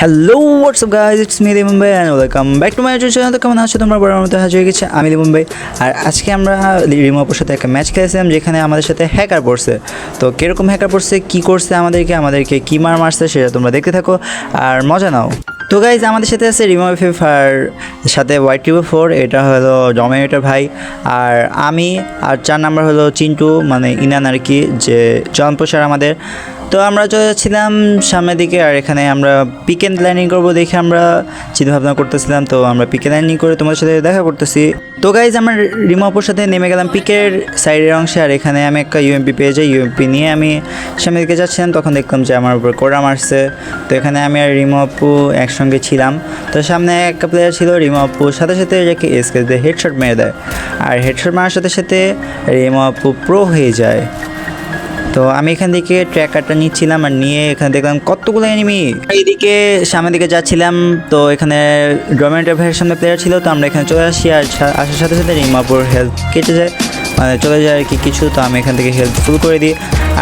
Hello WhatsApp guys it's me Mumbai and welcome back to my channel তো কেমন আছো? তোমরা বড় মতো হাজির হয়ে গেছে। আমি মুম্বাই আর আজকে আমরা রিমোপোর সাথে একটা ম্যাচ খেলেছিলাম, যেখানে আমাদের সাথে হ্যাকার পড়ছে। তো কীরকম হ্যাকার পড়ছে, কী করছে আমাদেরকে আমাদেরকে কী মার মারছে সেটা তোমরা দেখতে থাকো। আর মজা নাও। তো গাইজ আমাদের সাথে আছে রিমো ফিফার সাথে ওয়াইট টিউব ফোর এটা হলো ডমিনেটর ভাই। আর আমি, আর চার নাম্বার হলো চিন্টু মানে ইনান আর কি, যে জনপ্রসার আমাদের তো আমরা চলে যাচ্ছিলাম সামনের দিকে, আর এখানে আমরা পিক এন্ড লাইনিং করব দেখে আমরা চিন্তা ভাবনা করতেছিলাম, তো আমরা পিকে লাইনিং করে তোমাদের সাথে দেখা করতেছি। তো গাইজ আমরা রিমোপোর সাথে নেমে গেলাম পিকের সাইডের অংশে, আর এখানে আমি একটা ইউএমপি পেয়ে যাই। ইউএমপি নিয়ে আমি সামনের দিকে যাচ্ছিলাম, তখন দেখলাম যে আমার উপর কোড়া মারছে তো এখানে আমি আর রিমোপু একসঙ্গে ছিলাম। তো সামনে একটা প্লেয়ার ছিল রিমোপুর সাথে সাথে যাকে এসকে দিয়ে হেডশট মেরে দেয়। আর হেডশট মারার সাথে সাথে রিমোপু প্রো হয়ে যায়। তো আমি এখান থেকে ট্র্যাকারটা নিচ্ছিলাম আর নিয়ে এখানে দেখলাম কতগুলো এনিমি এইদিকে সামনের দিকে যাচ্ছিলাম, তো এখানে ডোমিনেটর ভাইয়ের সামনে প্লেয়ার ছিল, তো আমরা এখানে চলে আসি আর আসার সাথে সাথে রিমাপুর হেলথ কেটে যায়। মানে চলে যায় আর কি কিছু, তো আমি এখান থেকে হেলথ ফুল করে দিই।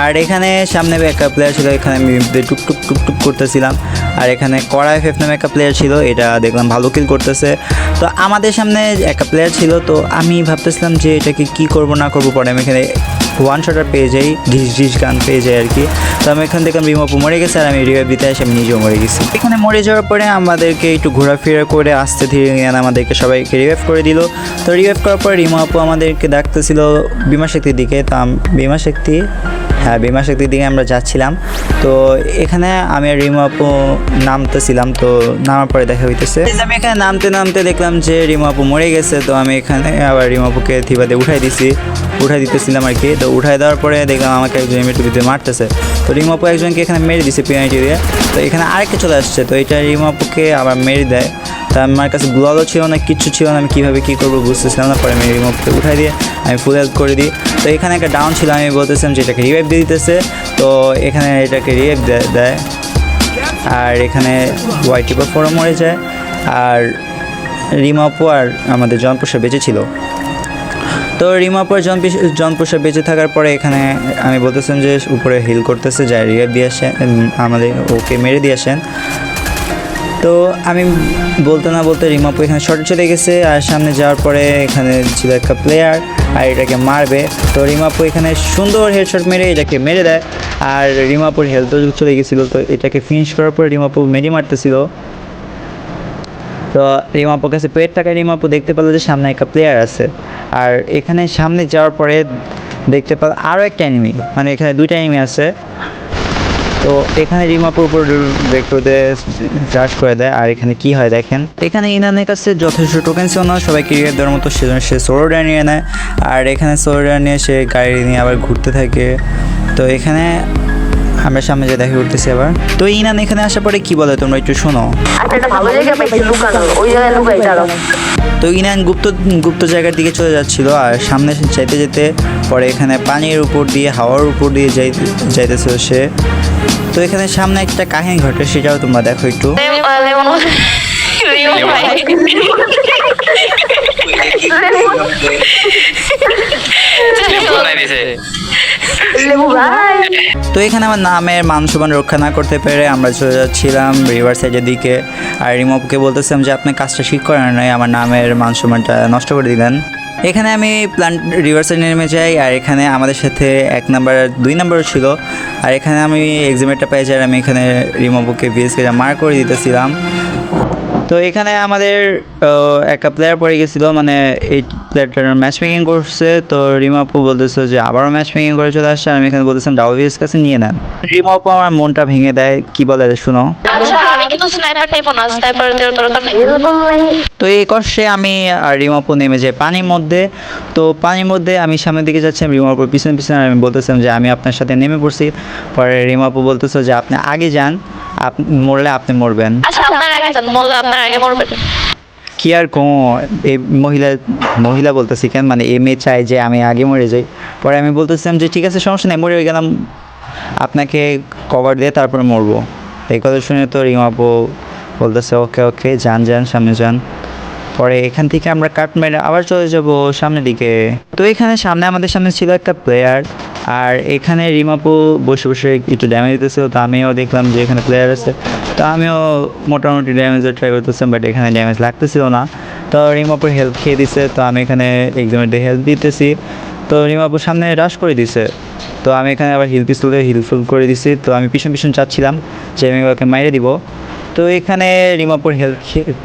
আর এখানে সামনে একটা প্লেয়ার ছিল, এখানে আমি টুক টুক করতেছিলাম। আর এখানে কড়া এফ নামে একটা প্লেয়ার ছিল, এটা দেখলাম ভালো কিল করতেছে। তো আমাদের সামনে একটা প্লেয়ার ছিল, তো আমি ভাবতেছিলাম যে এটাকে কি করব না করব, পরে আমি এখানে ওয়ান শটার পেয়ে যাই, ঘিস ঘিস গান পেয়ে যাই আর কি। তো আমি এখান থেকে রিমোপু মরে গেছে আর আমি রিভাইভ দিতে আসি, আমি নিজেও মরে গেছি। এখানে মরে যাওয়ার পরে আমাদেরকে একটু ঘোরাফেরা করে আস্তে ধীরে জ্ঞান আমাদেরকে সবাইকে রিভাইভ করে দিল। তো রিভাইভ করার পর রিমা আপু আমাদেরকে ডাকতেছিল বিমা শক্তির দিকে, তো বিমা শক্তি বিমা শক্তির দিকে আমরা যাচ্ছিলাম। তো এখানে আমি আর রিমো আপু নামতেছিলাম, তো নামার পরে দেখা হইতেছে। আমি এখানে নামতে নামতে দেখলাম যে রিমো আপু মরে গেছে, তো আমি এখানে আবার রিমো আপুকে থিবাতে উঠাই দিছি। উঠাই দিতেছিলাম আর কি তো উঠাই দেওয়ার পরে দেখলাম আমাকে একজন এমনি টুপিতে মারতেছে। তো রিমো আপু একজনকে এখানে মেরে দিছে পেনাল্টি দিয়ে। তো এখানে আরেকটা চলে আসছে, তো এটা রিমো আপুকে আবার মেরে দেয়। তা আমার কাছে গ্লোয়ালও ছিল না, কিচ্ছু ছিল না, আমি কীভাবে কী করব বুঝতেছিলাম না, পরে আমি রিমোভকে উঠাই দিয়ে আমি ফুল হেল্প করে দিই। তো এখানে একটা ডাউন ছিল, আমি বলতেছিলাম যে এটাকে রিভাইভ দিয়ে দিতেছে। তো এখানে এটাকে রিভাইভ দেয়। আর এখানে ওয়াইটি বা ফোরও মরে যায়। আর রিমাপু আর আমাদের জনপ্রসাদ বেঁচে ছিল। তো রিমাপুর জন জনপ্রসাদ বেঁচে থাকার পরে এখানে আমি বলতেছিলাম যে উপরে হিল করতেছে যাই রিভাইভ দিয়ে আসেন আমাদের ওকে মেরে দিয়ে আসেন। তো আমি বলতে না বলতে রিমাপু এখানে শর্টে চলে গেছে। আর সামনে যাওয়ার পরে এখানে ছিল একটা প্লেয়ার আর এটাকে মারবে। তো রিমাপু এখানে সুন্দর হেডশট মেরে এটাকে মেরে দেয়। আর রিমাপুর হেলথও চলে গেছিল, তো এটাকে ফিনিশ করার পরে রিমাপু মেরে মারতেছিল। তো রিমাপুর কাছে পেট টাকায় রিমাপু দেখতে পেল যে সামনে একটা প্লেয়ার আছে। আর এখানে সামনে যাওয়ার পরে দেখতে পেল আরও একটা এনিমি মানে এখানে দুইটা এনিমি আছে। তো এখানে রিমাপুর উপর ভেক্টরতে চার্জ করে দেয়। আর এখানে কি হয় দেখেন? এখানে ইনানের কাছে যথেষ্ট টোকেন ছিল না, সবাই ক্রিকেট দেওয়ার মতো সেজন্য সে সোলোডা নিয়ে নেয়। আর এখানে সোলোডা নিয়ে সে গাড়ি নিয়ে আবার ঘুরতে থাকে। তো এখানে আমরা সামনে যে দেখা করতেছি আবার। তো ইনান এখানে আসার পরে কি বলে তোমরা একটু শোনো? আচ্ছা তো ইনান গুপ্ত গুপ্ত জায়গার দিকে চলে যাচ্ছিল আর সামনে যেতে যেতে পরে এখানে পানির উপর দিয়ে হাওয়ার উপর দিয়ে যাই যাইতেছিল সে। তো এখানে সামনে একটা কাহিনী ঘটে সেটাও তোমরা দেখো একটু। ভাই তো এখানে আমার নামের মান সম্মান রক্ষা না করতে পেরে আমরা চলে যাচ্ছিলাম রিভার সাইডের দিকে। আর রিমোভকে বলতেছিলাম যে, আপনি কাজটা ঠিক করেন নাই, আমার নামের মান সম্মানটা নষ্ট করে দিলেন এখানে আমি রিভার সাইডে নেমে যাই, আর এখানে আমাদের সাথে এক নাম্বার দুই নাম্বারও ছিল। আর এখানে আমি এক্সামেরটা পেয়ে যাই আর আমি এখানে রিমোভকে বিএসকে মার করে দিতেছিলাম। তো এখানে আমাদের একটা প্লেয়ার পড়ে গেছিল মানে এই প্লেয়ারটার ম্যাচ মেকিং করছে। তো রিমাপু বলতেছে যে আবারও ম্যাচ মেকিং করে চলে আসছে। আমি এখানে বলতেছিলাম ডাব্লিউএস কাছে নিয়ে নেন। রিমাপু আমার মনটা ভেঙে দেয় কি বলে শুনো। আচ্ছা তো এই কষ্টে আমি আর রিমাপু নেমে যাই পানির মধ্যে। তো পানির মধ্যে আমি সামনের দিকে যাচ্ছি আমি রিমাপুর পিছনে পিছনে আমি বলতেছিলাম যে আমি আপনার সাথে নেমে পড়ছি। পরে রিমাপু বলতেছে যে আপনি আগে যান। মরলে আপনি মরবেন। আচ্ছা কি আর কো এই মহিলা মহিলা বলতেছি কেন? মানে এ মেয়ে চায় যে আমি আগে মরে যাই। পরে আমি বলতেছিলাম যে ঠিক আছে সমস্যা নেই মরে গেলাম। আপনাকে কভার দিয়ে তারপরে মরবো। এই কথা শুনে তো রিমাপো বলতেছে ওকে ওকে যান যান সামনে যান। পরে এখান থেকে আমরা কাট মেরে আবার চলে যাব সামনের দিকে। তো এখানে সামনে আমাদের সামনে ছিল একটা প্লেয়ার আর এখানে রিমাপু বসে বসে একটু ড্যামেজ দিতেছিল, তো আমিও দেখলাম যে এখানে প্লেয়ার আছে। তো আমিও মোটামুটি ড্যামেজের ট্রাই করতেছিলাম বাট এখানে ড্যামেজ লাগতেছিল না। তো রিমাপুর হেল্প খেয়ে দিছে, তো আমি এখানে এক্সামের হেল্প দিতেছি। তো রিমাপুর সামনে রাশ করে দিছে। তো আমি এখানে আবার হিল পিস্তলে হিলফুল করে দিছি। তো আমি পিছন পিছন চাচ্ছিলাম যে আমি ওকে মাইরে দিব। তো এখানে রিমাপুর হেল্প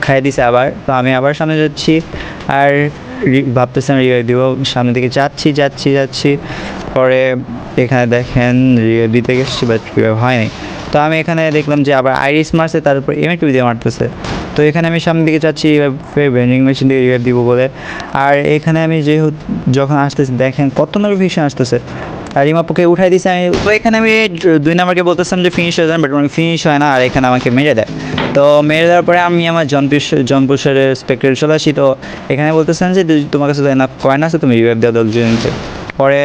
খাইয়ে দিছে আবার। তো আমি আবার সামনে যাচ্ছি। আর ভাবতেছিলাম রিভাইভ দিব। সামনের দিকে যাচ্ছি যাচ্ছি যাচ্ছি। পরে এখানে দেখেন রিভাইভ দিতে গেছি বাট রিভাইভ হয়নি তো আমি এখানে দেখলাম যে আবার আইরিস মারছে, তার উপর এমএটু দিয়ে মারতেছে। তো এখানে আমি সামনের দিকে যাচ্ছি ভেন্ডিং মেশিন দিয়ে রিভাইভ দিব বলে। আর এখানে আমি যেহেতু যখন আসতেছি, দেখেন কত নোটিফিকেশন আসতেছে। রিমাপুকে উঠাই দিছে, আমি তো এখানে আমি দুই নাম্বারকে বলতেছিলাম যে ফিনিশ হয়ে যান বাট ফিনিশ হয় না, আর এখানে আমাকে মেরে দেয়। তো মেরে দেওয়ার পরে আমি আমার জম্পিস জম্পুসের স্পেক্টর চলে আসি, তো এখানে বলতেছেন যে তোমার কাছে না কয়েন আছে, তুমি রিভাইভ দেওয়া দশজনকে পরে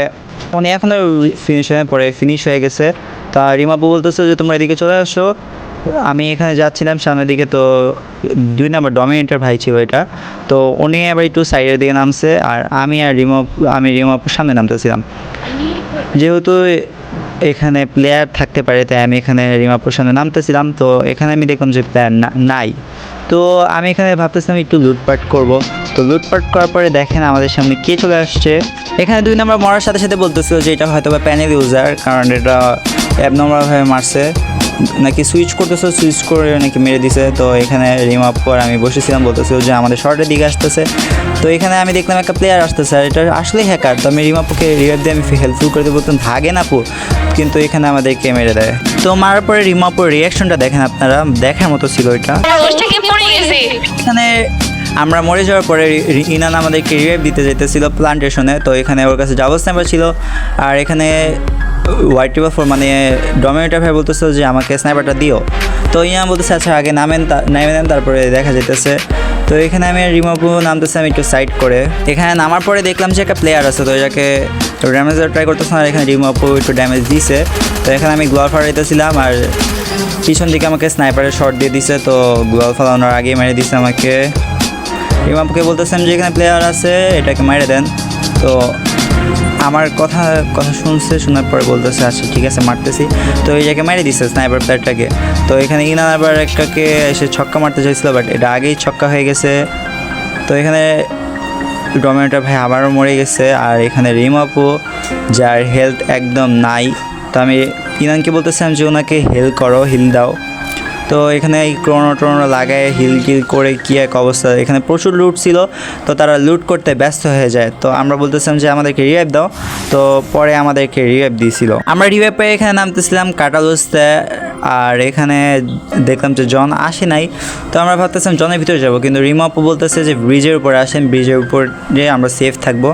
উনি এখনও ফিনিশ হয়ে পরে ফিনিশ হয়ে গেছে। তা রিমাপু বলতেছে যে, তোমরা এদিকে চলে আসো। আমি এখানে যাচ্ছিলাম, সামনের দিকে তো দুই নাম্বার ডমিনেটার ভাই ছিল এটা। তো উনি আবার একটু সাইডের দিকে নামছে, আর আমি আর রিমপ আমি রিমপুর সামনে নামতেছিলাম। যেহেতু এখানে প্লেয়ার থাকতে পারে, তাই আমি এখানে রিমা সামনে নামতেছিলাম, তো এখানে আমি দেখলাম যে প্লেয়ার নাই। তো আমি এখানে ভাবতেছিলাম একটু লুটপাট করব। তো লুটপাট করার পরে দেখেন আমাদের সামনে কে চলে আসছে। এখানে দুই নম্বর মরার সাথে সাথে বলতেছিল যে এটা হয়তো বা প্যানেল ইউজার কারণ এটা অ্যাবনর্মালভাবে মারছে। নাকি সুইচ করতেছে সুইচ করে নাকি মেরে দিছে। তো এখানে রিমাপ পর আমি বসেছিলাম বলতেছিল যে আমাদের শর্টের দিকে আসতেছে। তো এখানে আমি দেখলাম একটা প্লেয়ার আসতেছে আর এটা আসলে হ্যাকার তো আমি রিমাপুকে রিভাইভ দিয়ে আমি হেল্পফুল করে দিয়ে বলতাম ভাগেন আপু কিন্তু এখানে আমাদেরকে মেরে দেয়। তো মারার পরে রিমাপুর রিয়াকশনটা দেখেন আপনারা দেখার মতো ছিল এটা। এখানে আমরা মরে যাওয়ার পরে ইনান আমাদেরকে রিভাইভ দিতে যেতেছিল প্লান্টেশনে তো এখানে ওর কাছে ডাবল স্ন্যাপার ছিল। আর এখানে হোয়াইট টিভার ফোর মানে ডমিনেটার ভাই বলতেছিল যে আমাকে স্নাইপারটা দিও। তো ইনান বলতেছে আচ্ছা আগে নামেন নামে নেন তারপরে দেখা যেতেছে তো এখানে আমি রিমোভও নামতেছে, আমি একটু সাইড করে। এখানে নামার পরে দেখলাম যে একটা প্লেয়ার আছে, তো এটাকে ড্যামেজ ট্রাই করতেছিলাম আর এখানে রিমোভও একটু ড্যামেজ দিছে। তো এখানে আমি গ্লোয়ার ফাড়াইতেছিলাম আর পিছন দিকে আমাকে স্নাইপারের শট দিয়ে দিছে, তো গ্লোয়াল ফালানোর আগে মেরে দিছে আমাকে। ইমামকে বলতেছেন যে এখানে প্লেয়ার আছে, এটাকে মেরে দেন। তো আমার কথা কথা শুনছে, শোনার পরে বলতেছে আচ্ছা ঠিক আছে, মারতেছি। তো জায়গায় মেরে দিচ্ছে স্নাইপার প্লেয়ারটাকে তো এখানে ইনান আবার একটাকে এসে ছক্কা মারতে চাইছিল বাট এটা আগেই ছক্কা হয়ে গেছে। তো এখানে ডমিনেটার ভাই আবারও মরে গেছে, আর এখানে রিমাপো, যার হেলথ একদম নাই। তো আমি ইনানকে বলতেছিলাম যে, ওনাকে হেল করো হিল দাও। তো এখানে এই ক্রোনো ট্রোনো লাগায় হিল টিল করে কী এক অবস্থা? এখানে প্রচুর লুট ছিল, তো তারা লুট করতে ব্যস্ত হয়ে যায়। তো আমরা বলতেছিলাম যে, আমাদেরকে রিভাইভ দাও। তো পরে আমাদেরকে রিভাইভ দিয়েছিল। আমরা রিভাইভ পেয়ে এখানে নামতেছিলাম কাটালুসতে। আর এখানে দেখলাম যে জন আসে নাই। তো আমরা ভাবতেছিলাম জনের ভিতরে যাব, কিন্তু রিমাপও বলতেছে যে ব্রিজের উপরে আসেন ব্রিজের উপর যে আমরা সেফ থাকব।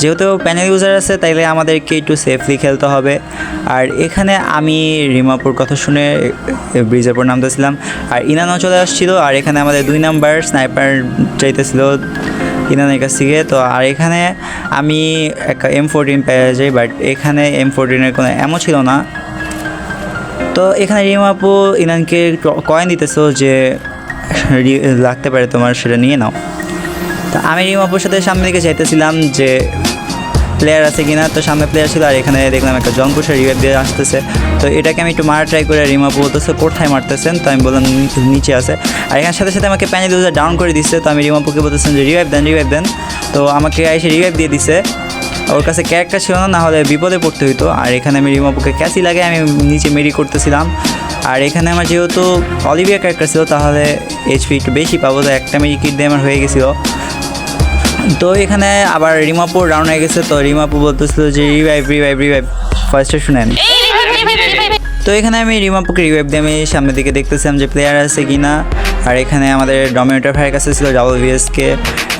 যেহেতু প্যানেল ইউজার আছে, তাইলে আমাদেরকে একটু সেফলি খেলতে হবে। আর এখানে আমি রিমাপুর কথা শুনে ব্রিজের উপর নামতেছিলাম। আর ইনানও চলে আসছিল, আর এখানে আমাদের দুই নাম্বার স্নাইপার চাইতেছিল ইনানের কাছ থেকে। তো আর এখানে আমি একটা এম ফোরটিন পেয়ে যাই বাট এখানে এম ফোরটিনের কোনো এমও ছিল না। তো এখানে রিমাপু ইনানকে কয়েন দিতেছো যে লাগতে পারে তোমার, সেটা নিয়ে নাও। তো আমি রিমাপুর সাথে সামনে দিকে চাইতেছিলাম যে প্লেয়ার আছে কিনা। তো সামনে প্লেয়ার ছিল আর এখানে দেখলাম একটা জঙ্কুশের রিভাইভ দিয়ে আসতেছে। তো এটাকে আমি একটু মারা ট্রাই করে রিমাপু বলতেছে, কোথায় মারতেছেন? তো আমি বললাম "নিচে- আছে। আর এখানে সাথে সাথে আমাকে প্যানেল ডাউন করে দিচ্ছে। তো আমি রিমাপুকে বলতেছেন যে, রিভাইভ দেন রিভাইভ দেন। তো আমাকে এসে রিভাইভ দিয়ে দিছে। ওর কাছে ক্যারেক্টার ছিল না হলে বিপদে পড়তে হইতো আর এখানে আমি রিমাপুকে ক্যাসি লাগে আমি নিচে মেরি করতেছিলাম আর এখানে আমার যেহেতু অলিভিয়া ক্যারেক্টার ছিল তাহলে এইচপি একটু বেশি পাবো তো একটা মেরি কিট দিয়ে আমার হয়ে গেছিল তো এখানে আবার রিমাপুর রাউন্ড হয়ে গেছে তো রিমাপু বলতেছিল যে রিভাইভ রিভাইভ রিভাইভ ফার্স্টে শুনেন তো এখানে আমি রিমাপুকে রিভাইভ দিয়ে আমি সামনের দিকে দেখতেছিলাম যে প্লেয়ার আছে কি না আর এখানে আমাদের ডমিনেটার ভাইয়ের কাছে ছিল ডাবল ভিএসকে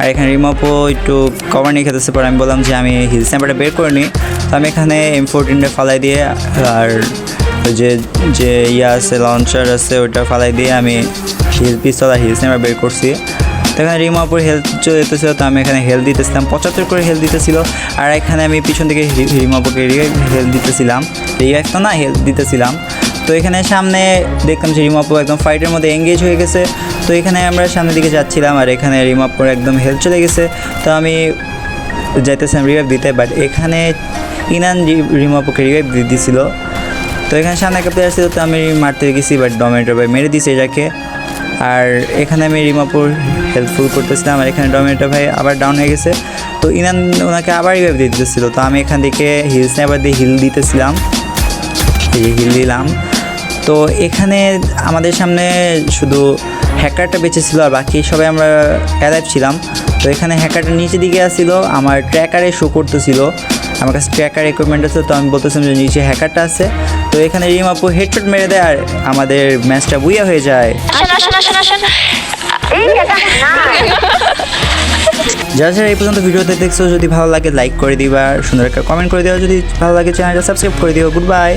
আর এখানে রিমাপো একটু কভার নিয়ে খেতেছে, পরে আমি বললাম যে আমি হিল স্ন্যাপারটা বের করে নিই। তো আমি এখানে এম ফোরটিনটা ফালাই দিয়ে আর যে যে ইয়া আছে লঞ্চার আছে ওটা ফালাই দিয়ে আমি হিল পিস্তল আর হিল স্ন্যাপার বের করছি। তো এখানে রিমাপুর হেলথ চলে যেতেছিল, তো আমি এখানে হেলথ দিতেছিলাম, পঁচাত্তর করে হেলথ দিতেছিল। আর এখানে আমি পিছন থেকে রিমাপুকে হেলথ দিতেছিলাম। রিভাইভ তো না, হেলথ দিতেছিলাম। তো এখানে সামনে দেখলাম যে রিমাপো একদম ফাইটের মধ্যে এঙ্গেজ হয়ে গেছে। তো এখানে আমরা সামনের দিকে যাচ্ছিলাম আর এখানে রিমাপোর একদম হেল্প চলে গেছে। তো আমি যাইতেছিলাম রিভাইভ দিতে বাট এখানে ইনান রিমাপোকে রিভাইভ দিছিল। তো এখানে সামনে একটা প্লেয়ার ছিল, তো আমি মারতে গেছি বাট ডমিনেটর ভাই মেরে দিছে এটাকে। আর এখানে আমি রিমাপুর হেল্পফুল করতেছিলাম, আর এখানে ডমিনেটর ভাই আবার ডাউন হয়ে গেছে। তো ইনান ওনাকে আবার রিভাইভ দিয়ে দিতেছিল, তো আমি এখান থেকে হিল স্ন্যাপার দিয়ে হিল দিতেছিলাম। হিল দিলাম। তো এখানে আমাদের সামনে শুধু হ্যাকারটা বেঁচে ছিল আর বাকি সবাই আমরা অ্যালাইভ ছিলাম। তো এখানে হ্যাকারটা নিচে দিকে আসছিল আমার ট্র্যাকারে শো করতেছিল। আমার কাছে ট্র্যাকার ইকুইপমেন্ট আছে তো আমি বলতেছিলাম যে নিচে হ্যাকারটা আছে। তো এখানে রিম আপু হেডশট মেরে দেয় আর আমাদের ম্যাচটা বুইয়া হয়ে যায়। এই যারা যারা এই পর্যন্ত ভিডিওতে দেখছ যদি ভালো লাগে লাইক করে দিবা। সুন্দর একটা কমেন্ট করে দেওয়া যদি ভালো লাগে চ্যানেলটা সাবস্ক্রাইব করে দিও। Good bye